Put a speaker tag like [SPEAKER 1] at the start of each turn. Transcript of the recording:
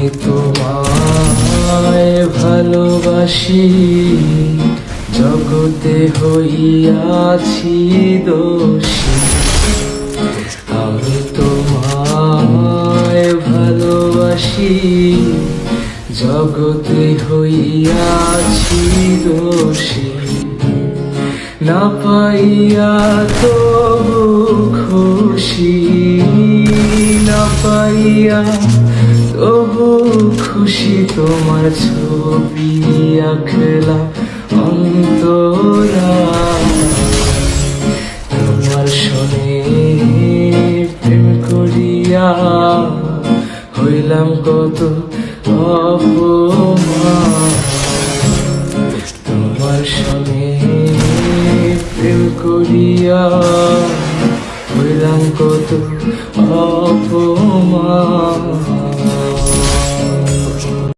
[SPEAKER 1] আমি তোমায় ভালোবাসি, জগতে হইয়াছি দোষী। আমি তোমায় ভালোবাসি, জগতে হইয়াছি দোষী। না পাইয়া তো খুশি, না পাইয়া তবু খুশি তোমার ছবি আঁকলাম অন্তরা। তোমার শোনে প্রেম করিয়া হইলাম কত অপমান। তোমার সঙ্গে প্রেম করিয়া হইলাম কত অপমান।